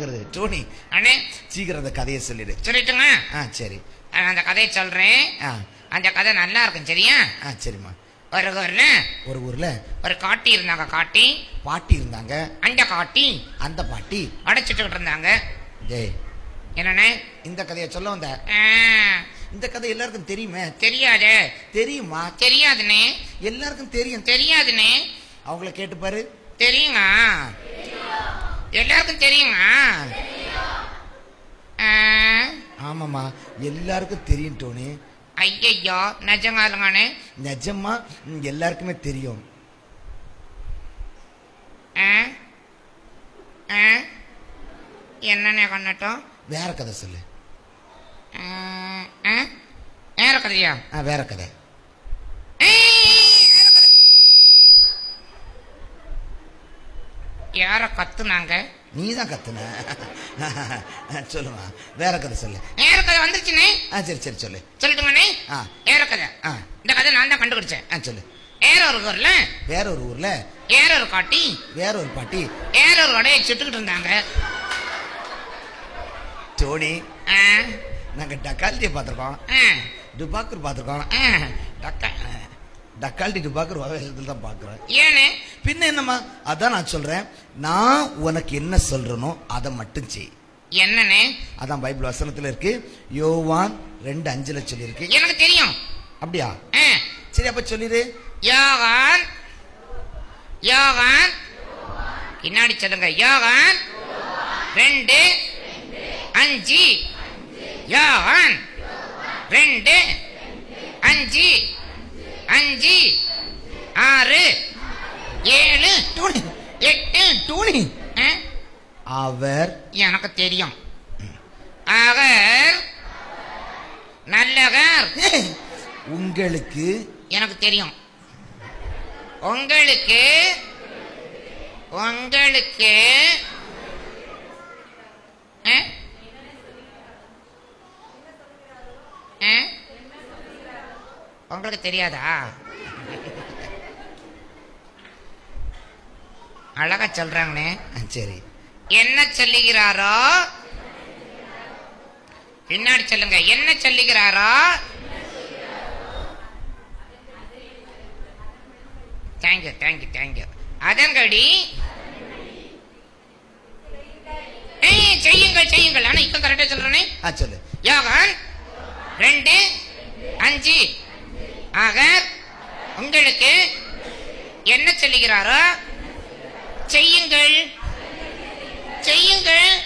டோனி அண்ணே சீக்கிரம் அந்த கதையை சொல்லிடு. சொல்லிட்டுங்க? ஆ சரி. நான் அந்த கதையை சொல்றேன். ஆ. அந்த கதை நல்லா இருக்கும் சரியா? ஆ சரிம்மா. ஒரு ஊர்ல ஒரு ஊர்ல ஒரு காட்டி இருந்தாங்க காட்டி. பாட்டி இருந்தாங்க. அந்த காட்டி அந்த பாட்டி அடைச்சிட்டுக்கிட்டு இருந்தாங்க. டேய் என்னண்ணே? இந்த கதையை சொல்ல வந்த? இந்த கதை எல்லாருக்கும் தெரியுமே? தெரியாது. தெரியுமா? தெரியாதுண்ணே. எல்லாருக்கும் தெரியும். தெரியாதுண்ணே. அவங்கள கேட்டு பாரு. தெரியுங்க எல்லாருக்கும் தெரியுங்க ஆ, ஆமாம்மா எல்லாருக்கும் தெரியும் டோனி. ஐயையோ நிஜங்காலுங்கண்ணே நிஜமா எல்லாருக்குமே தெரியும்? என்னண்ணே கண்ணட்டும் வேற கதை சொல்லு? வேற கதையா? ஆ வேற கதை ஏய், வேற கதை. யார கத்துனாங்க? நீ தான் கத்துன? சொல்லுமா வேற கதை சொல்லு. வேற கதை வந்துருச்சுண்ணே ஆ சரி சரி சொல்லு. சொல்லட்டுங்கண்ணே ஆ. வேற கதை. ஆ. இந்த கதை நான் தான் கண்டுபிடிச்சேன். ஆ சொல்லு. வேற ஒரு ஊர்ல? வேற ஒரு ஊர்ல? வேற ஒரு காட்டி வேற ஒரு பாட்டி. வேற ஒரு உடைய சுட்டுக்கிட்டு இருந்தாங்க. டோனி ஆ, நாங்க டக்கால்ட்டியை பார்த்துருக்கோம். டுபாக்கூர் பார்த்துருக்கோம். டக்கா. டக்கால்ட்டி டுபாக்கூர் வகையில் தான் பார்க்குறோம். ஏண்ணே பின்ன என்னம்மா? அதான் நான் சொல்றேன். நான் உனக்கு என்ன சொல்றேனோ அதை மட்டும் செய். என்னண்ணே? அதான் பைபிள் வசனத்துல இருக்கு. யோவான் ரெண்டு அஞ்சுல சொல்லியிருக்கு. எனக்கு தெரியும். அப்படியா. சரி அப்ப சொல்லிடு யோகான் யோகான் பின்னாடி சொல்லுங்க. யோகான் ரெண்டு அஞ்சு. யோகான் ரெண்டு அஞ்சு. அஞ்சு. ஆறு ஏழு டோனி எட்டு டோனி ஆ? அவர் எனக்கு தெரியும். அவர் நல்லவர். உங்களுக்கு எனக்கு தெரியும். உங்களுக்கு உங்களுக்கு? உங்களுக்கு தெரியாதா? அழகா சொல்றாங்கண்ணே. சரி. என்ன சொல்லுகிறாரோ? பின்னாடி சொல்லுங்க. என்ன சொல்லுகிறாரோ? தேங்க்யூ தேங்க்யூ தேங்க்யூ ஏய், செய்யுங்கள் செய்யுங்கள். ஆனா இப்ப கரெக்டா சொல்றேனே. சொல்லு. யோகான் ரெண்டு அஞ்சு. ஆக உங்களுக்கு என்ன சொல்லுகிறாரோ செய்யுங்கள். செய்யுங்கள்.